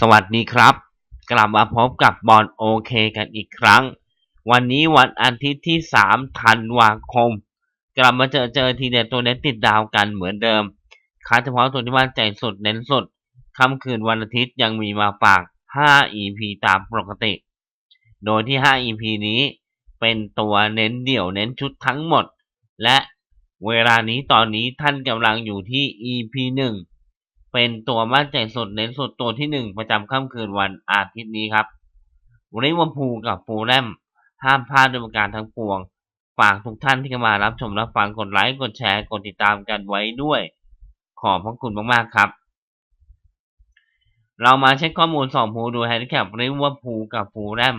สวัสดีครับ กลับมาพบกับบอลโอเคกันอีกครั้ง วันนี้วันอาทิตย์ที่ 3 ธันวาคม กลับมาเจอเจอทีเด็ดตัวเน็ตติดดาวกันเหมือนเดิมคาเฉพาะตัวที่ว่าใจสดเน้นสดค่ำคืนวันอาทิตย์ยังมีมาฝาก 5 EP ตามปกติ โดยที่ 5 EP นี้เป็นตัวเน้นเดี่ยวเน้นชุดทั้งหมด และเวลานี้ตอนนี้ท่านกำลังอยู่ที่ EP 1 เป็นตัวมั่นใจสุดเน้นสุดตัวที่หนึ่งประจำค่ำคืนวันอาทิตย์นี้ครับลิเวอร์พูลกับฟูลแลมห้ามพลาดด้วยประการทั้งปวง ฝากทุกท่านที่เข้ามารับชมรับฟังกดไลค์กดแชร์กดติดตามกันไว้ด้วย ขอบพระคุณมากๆครับ เรามาเช็คข้อมูลสองผูดูแฮนดิแคปลิเวอร์พูลกับฟูลแลม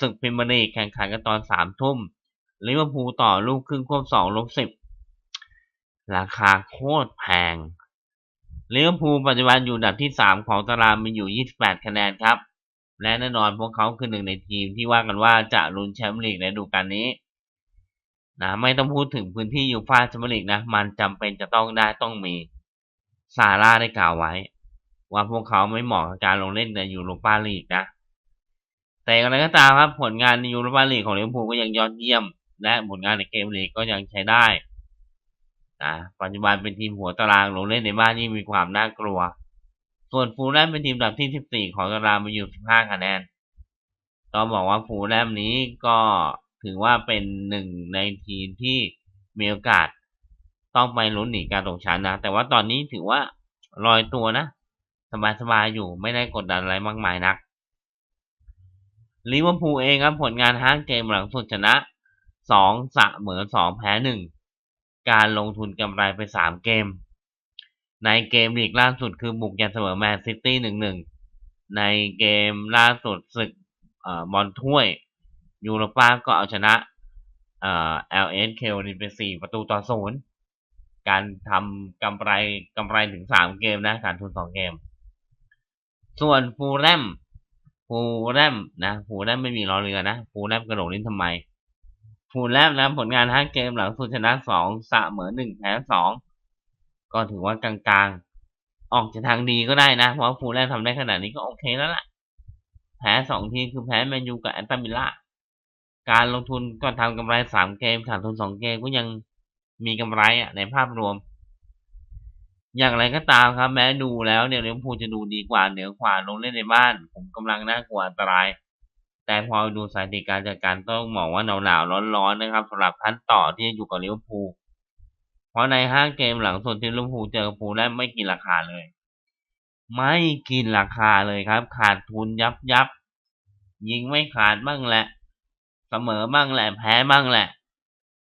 ศึกพิมพ์ลีกแข่งขันกันตอนสามทุ่มลิเวอร์พูลต่อลูกครึ่งควบสองลบสิบราคาโคตรแพง ลิเวอร์พูลปัจจุบันอยู่อันดับที่ 3 ของตารางมีอยู่ 28 คะแนนครับ และแน่นอนพวกเขาคือหนึ่งในทีมที่ว่ากันว่าจะลุ้นแชมป์ลีกในฤดูกาลนี้นะไม่ต้องพูดถึงพื้นที่ยูฟ่าแชมเปี้ยนลีกนะ มันจำเป็นจะต้องได้ต้องมีซาร่าได้กล่าวไว้ ว่าพวกเขาไม่เหมาะกับการลงเล่นในยูโรปาลีกนะ แต่อะไรก็ตามครับผลงานในยูโรปาลีกของลิเวอร์พูลก็ยังยอดเยี่ยม และผลงานในเกมลีกก็ยังใช้ได้ นะปัจจุบันเป็นทีมหัวตารางลงเล่นในบ้านนี่งมีความน่ากลัว ส่วนฟูลแลมเป็นทีมอันดับที่ 14 ของตารางมาอยู่ 15 คะแนนต้องบอกว่าฟูลแลมนี้ก็ถือว่าเป็นหนึ่งในทีมที่มีโอกาสต้องไปลุ้นหนีการตกชั้นนะ แต่ว่าตอนนี้ถือว่าลอยตัวนะ สบายๆอยู่ไม่ได้กดดันอะไรมากมายนักลิเวอร์พูลเองครับผลงานห้าเกมหลังสุดชนะ2เสมอ2แพ้1 การลงทุนกำไรไป 3 เกม ในเกมลีกล่าสุดคือบุกยันเสมอแมนซิตี้หนึ่งหนึ่งในเกมล่าสุดศึกบอลถ้วยยูโรป้าก็เอาชนะเอ่อ LS เคลนี่เป็น4ประตูต่อศูนย์การทำกำไรกำไรถึง3เกมนะการทุน2เกม ส่วนฟูลแลมฟูลแลมนะฟูลแลมไม่มีรอเรือนะฟูลแลมกระโดดลิ้นทำไม ฟูแลมนะผลงานห้าเกมหลังสุดชนะสองเสมอหนึ่งแพ้สองก็ถือว่ากลางๆ ออกจากทางดีก็ได้นะ เพราะฟูลแลมทำได้ขนาดนี้ก็โอเคแล้วล่ะ แพ้สองทีคือแพ้แมนยูกับแอนตามิล่าการลงทุนก็ทำกำไรสามเกมขาดทุนสองเกมก็ยังมีกำไรอะในภาพรวม อย่างไรก็ตามครับ แม้ดูแล้วเนี่ยเลี้ยวพูจะดูดีกว่าเหนือกว่าลงเล่นในบ้าน ผมกำลังน่ากลัวอันตราย แต่พอดูสถิติการจัดการต้องมองว่าหนาวหนาวร้อนๆนะครับสำหรับท่านต่อที่อยู่กับลิเวอร์พูลเพราะในห้าเกมหลังสุดที่ลิเวอร์พูลเจอพูลได้ไม่กินราคาเลย ไม่กินราคาเลยครับ ขาดทุนยับยับยิงไม่ขาดบ้างแหละ เสมอบ้างแหละแพ้บ้างแหละ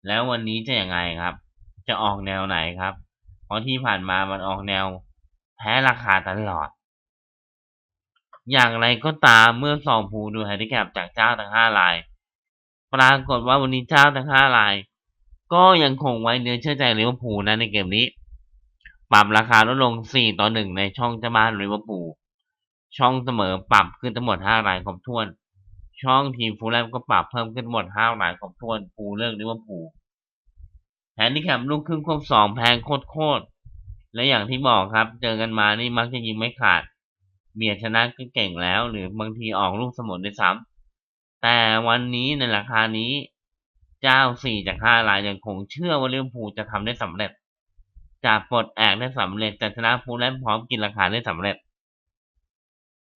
แล้ววันนี้จะยังไงครับ จะออกแนวไหนครับ เพราะที่ผ่านมามันออกแนว แพ้ราคาตลอด อย่างไรก็ตามเมื่อสองผูดูแฮนดิแคปจากเจ้าทั้งห้าราย ปรากฏว่าวันนี้เจ้าทั้งห้าราย ก็ยังคงไว้เนื้อเชื่อใจลิเวอร์พูลนะในเกมนี้ ปรับราคาลดลง 4 ต่อ 1 ในช่องเจ้าบ้านลิเวอร์พูลช่องเสมอปรับขึ้นทั้งหมด 5 รายครบถ้วน ช่องทีมฟูลแลมก็ปรับเพิ่มขึ้นหมด 5 รายครบถ้วนฟูเลือกลิเวอร์พูลแฮนดิแคปลูกครึ่งควบสองแพงโคตรและอย่างที่บอกครับ เจอกันมานี่มักจะยิงไม่ขาด เบียดชนะก็เก่งแล้ว หรือบางทีออกลูกสมุนด้วยซ้ำแต่วันนี้ในราคานี้ เจ้าสี่จากห้ารายยังคงเชื่อว่าลิเวอร์พูลจะทำได้สำเร็จจะปลดแอกได้สำเร็จจะชนะฟูลแลมพร้อมกินราคาได้สำเร็จ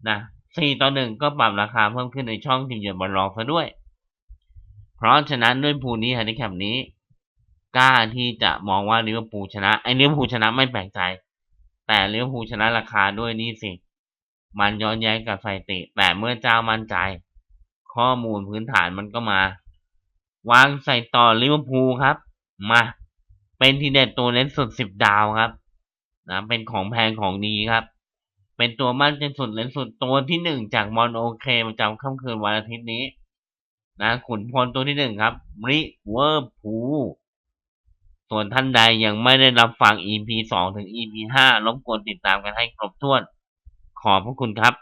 นะสี่ต่อหนึ่งก็ปรับราคาเพิ่มขึ้นในช่องทีมเยือนบอลรองซะด้วย เพราะฉะนั้นด้วยพูนี้ฮันดิแคปนี้ กล้าที่จะมองว่าลิเวอร์พูลชนะไอ้ลิเวอร์พูลชนะไม่แปลกใจ แต่ลิเวอร์พูลชนะราคาด้วยนี่สิ มันย้อนแย้งกับสถิติ แต่เมื่อเจ้ามั่นใจ ข้อมูลพื้นฐานมันก็มา วางใส่ต่อลิเวอร์พูลครับ มา เป็นทีเด็ดตัวเน้นสุดสิบดาวครับนะเป็นของแพงของดีครับ เป็นตัวมั่นใจสุดเน้นสุดตัวที่หนึ่งจากมอนโอเคประจำค่ำคืนวันอาทิตย์นี้ นะขุนพลตัวที่หนึ่งครับริเวอร์พูลส่วนท่านใดยังไม่ได้รับฟัง EP 2 ถึง EP 5รบกวนติดตามกันให้ครบถ้วน ขอบพระคุณครับ